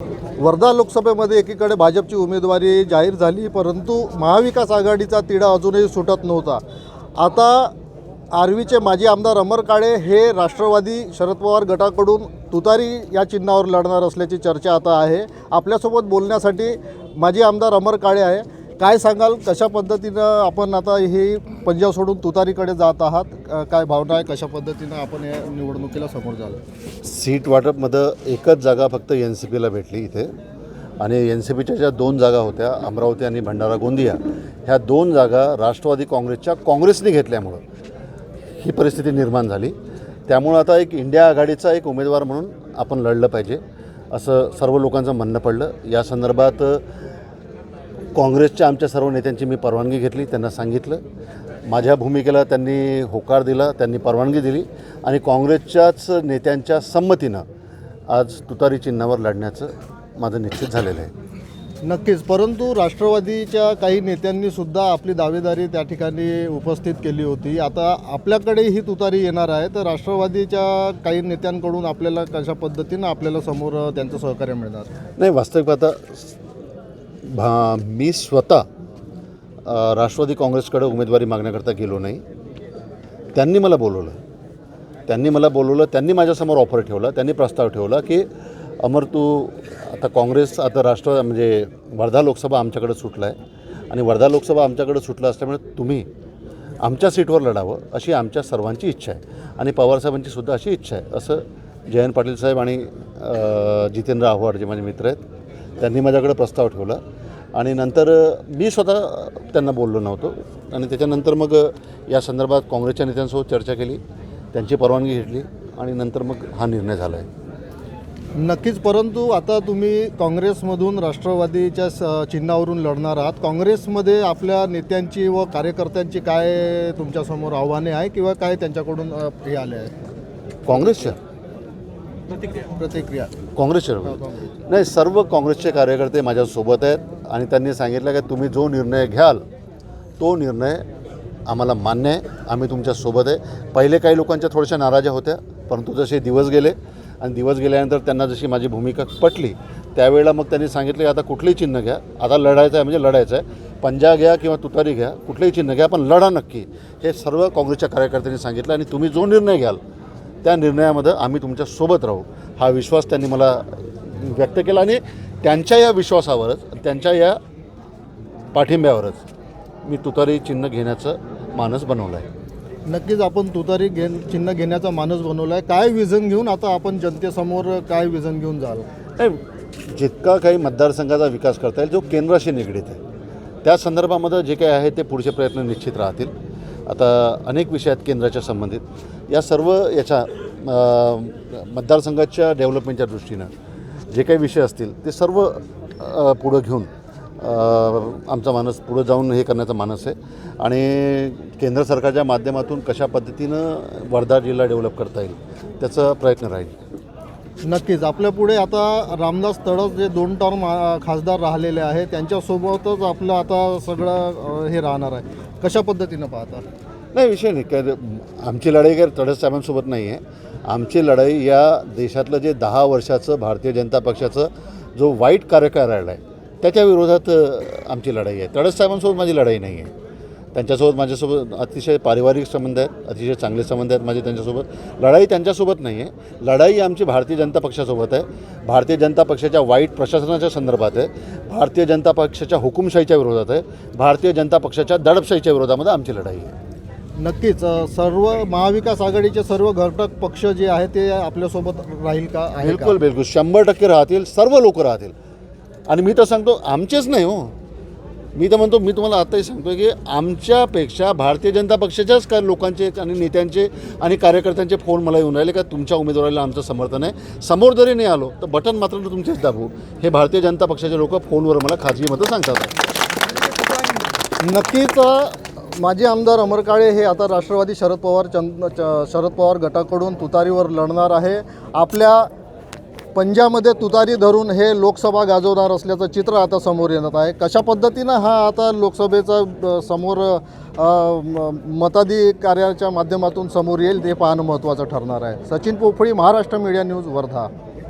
वर्धा लोकसभेमध्ये एकीकडे भाजपची उमेदवारी जाहीर झाली परंतु महाविकास आघाडीचा तिढा अजूनही सुटत नव्हता. आता आर्वीचे माजी आमदार अमर काळे हे राष्ट्रवादी शरद पवार गटाकडून तुतारी या चिन्हावर लढणार असल्याची चर्चा आता आहे. आपल्यासोबत बोलण्यासाठी माजी आमदार अमर काळे आहे. काय सांगाल? कशा पद्धतीनं आपण आता हे पंजाब सोडून तुतारीकडे जात आहात? काय भावना आहे? कशा पद्धतीनं आपण या निवडणुकीला समोर झालं सीट वाटपमध्ये एकच जागा फक्त एन सी पीला भेटली इथे. आणि एन सी पीच्या ज्या दोन जागा होत्या अमरावती आणि भंडारा गोंदिया ह्या दोन जागा राष्ट्रवादी काँग्रेसच्या काँग्रेसने घेतल्यामुळं ही परिस्थिती निर्माण झाली. त्यामुळं आता एक इंडिया आघाडीचा एक उमेदवार म्हणून आपण लढलं पाहिजे असं सर्व लोकांचं म्हणणं पडलं. या संदर्भात काँग्रेसच्या आमच्या सर्व नेत्यांची मी परवानगी घेतली त्यांना सांगितलं. माझ्या भूमिकेला त्यांनी होकार दिला त्यांनी परवानगी दिली आणि काँग्रेसच्याच नेत्यांच्या संमतीनं आज तुतारी चिन्हावर लढण्याचं माझं निश्चित झालेलं आहे. नक्कीच परंतु राष्ट्रवादीच्या काही नेत्यांनी सुद्धा आपली दावेदारी त्या ठिकाणी उपस्थित केली होती. आता आपल्याकडे ही तुतारी येणार आहे तर राष्ट्रवादीच्या काही नेत्यांकडून आपल्याला कशा पद्धतीनं आपल्याला समोर त्यांचं सहकार्य मिळणार? नाही वास्तविक आता भा मी स्वतः राष्ट्रवादी काँग्रेसकडे उमेदवारी मागण्याकरता गेलो नाही. त्यांनी मला बोलवलं. त्यांनी मला बोलवलं त्यांनी माझ्यासमोर ऑफर ठेवला त्यांनी प्रस्ताव ठेवला की अमर तू आता काँग्रेस आता राष्ट्र म्हणजे वर्धा लोकसभा आमच्याकडे सुटला आहे आणि वर्धा लोकसभा आमच्याकडे सुटला असल्यामुळे तुम्ही आमच्या सीटवर लढावं अशी आमच्या सर्वांची इच्छा आहे आणि पवारसाहेबांची सुद्धा अशी इच्छा आहे असं जयंत पाटील साहेब आणि जितेंद्र आव्हाड जे माझे मित्र आहेत त्यांनी माझ्याकडे प्रस्ताव ठेवला. आणि नंतर मी स्वतः त्यांना बोललो नव्हतो. आणि त्याच्यानंतर मग या संदर्भात काँग्रेसच्या नेत्यांसोबत चर्चा केली. त्यांची परवानगी घेतली. आणि नंतर मग हा निर्णय झाला आहे नक्कीच परंतु आता तुम्ही काँग्रेसमधून राष्ट्रवादीच्या स- चिन्हावरून लढणार आहात. काँग्रेसमध्ये आपल्या नेत्यांची व कार्यकर्त्यांची काय तुमच्यासमोर आव्हाने आहे किंवा काय त्यांच्याकडून हे आले आहे? काँग्रेसच्या? प्रतिक्रिया. काँग्रेसचे नाही सर्व काँग्रेसचे कार्यकर्ते माझ्यासोबत आहेत आणि त्यांनी सांगितलं की तुम्ही जो निर्णय घ्याल तो निर्णय आम्हाला मान्य आहे. आम्ही तुमच्यासोबत आहे. पहिले काही लोकांच्या थोड्याशा नाराज्या होत्या परंतु जसे दिवस गेले आणि दिवस गेल्यानंतर त्यांना जशी माझी भूमिका पटली त्यावेळेला मग त्यांनी सांगितलं की आता कुठलंही चिन्ह घ्या. आता लढायचं आहे म्हणजे लढायचं आहे. पंजा घ्या किंवा तुतारी घ्या कुठलंही चिन्ह घ्या पण लढा नक्की. हे सर्व काँग्रेसच्या कार्यकर्त्यांनी सांगितलं आणि तुम्ही जो निर्णय घ्याल त्या निर्णयामध्ये आम्ही तुमच्यासोबत राहू. हा विश्वास त्यांनी मला व्यक्त केला आणि त्यांच्या या विश्वासावरच त्यांच्या या पाठिंब्यावरच मी तुतारी चिन्ह घेण्याचं मानस बनवलं आहे नक्कीच आपण तुतारी घे चिन्ह घेण्याचा मानस बनवला आहे काय विजन घेऊन आता आपण जनतेसमोर काय विजन घेऊन जाल? नाही जितका काही मतदारसंघाचा विकास करता येईल जो केंद्राशी निगडीत आहे. त्या संदर्भामध्ये जे काही आहे ते पुढचे प्रयत्न निश्चित राहतील. आता अनेक विषय आहेत केंद्राच्या संबंधित. या सर्व याच्या मतदारसंघाच्या डेव्हलपमेंटच्या दृष्टीनं जे काही विषय असतील ते सर्व पुढं घेऊन आमचा मानस पुढं जाऊन हे करण्याचा मानस आहे. आणि केंद्र सरकारच्या माध्यमातून कशा पद्धतीनं वर्धा जिल्हा डेव्हलप करता येईल त्याचा प्रयत्न राहील. नक्कीच. आपल्या पुढे आता रामदास तडस जे दोन टर्म खासदार राहिलेले आहे त्यांच्यासोबतच आपलं आता सगळं हे राहणार आहे. कशा पद्धतीनं पाहता? नाही विषय नाही. काय आमची लढाई काय तडस साहेबांसोबत नाही आहे आमची लढाई या देशातलं जे दहा वर्षाचं भारतीय जनता पक्षाचं जो वाईट कार्यकाळ राहिला आहे त्याच्या विरोधात आमची लढाई आहे. तडस साहेबांसोबत माझी लढाई नाही आहे त्यांच्यासोबत माझ्यासोबत अतिशय पारिवारिक संबंध आहेत अतिशय चांगले संबंध आहेत माझे त्यांच्यासोबत. लढाई त्यांच्यासोबत नाही आहे लढाई आमची भारतीय जनता पक्षासोबत आहे. भारतीय जनता पक्षाच्या वाईट प्रशासनाच्या संदर्भात आहे. भारतीय जनता पक्षाच्या हुकुमशाहीच्या विरोधात आहे. भारतीय जनता पक्षाच्या दडपशाहीच्या विरोधामध्ये आमची लढाई आहे. नक्कीच सर्व महाविकास आघाडीचे सर्व घटक पक्ष जे आहे ते आपल्यासोबत राहील का? बिलकुल बिलकुल. शंभर टक्के राहतील सर्व लोक राहतील. आणि मी तर सांगतो आमचेच नाही हो. मी तर म्हणतो मी तुम्हाला आत्ताही सांगतो की आमच्यापेक्षा भारतीय जनता पक्षाच्याच का लोकांचे आणि नेत्यांचे आणि कार्यकर्त्यांचे फोन मला येऊन राहिले का तुमच्या उमेदवाराला आमचं समर्थन आहे? समोर जरी नाही आलो तर बटन मात्र तुमचेच दाबू. हे भारतीय जनता पक्षाचे लोक फोनवर मला खाजगी मतं सांगतात. नक्कीच माजी आमदार अमर काळे हे आता राष्ट्रवादी शरद पवार चंद च- शरद पवार गटाकडून तुतारीवर लढणार आहे. आपल्या पंजामध्ये तुतारी धरून हे लोकसभा गाजवणार असल्याचं चित्र आता समोर येत आहे. कशा पद्धतीनं हा आता लोकसभेचा समोर मताधिकार्याच्या माध्यमातून समोर येईल ते पाहणं महत्त्वाचं ठरणार आहे. Sachin Pophali Maharashtra media news Wardha.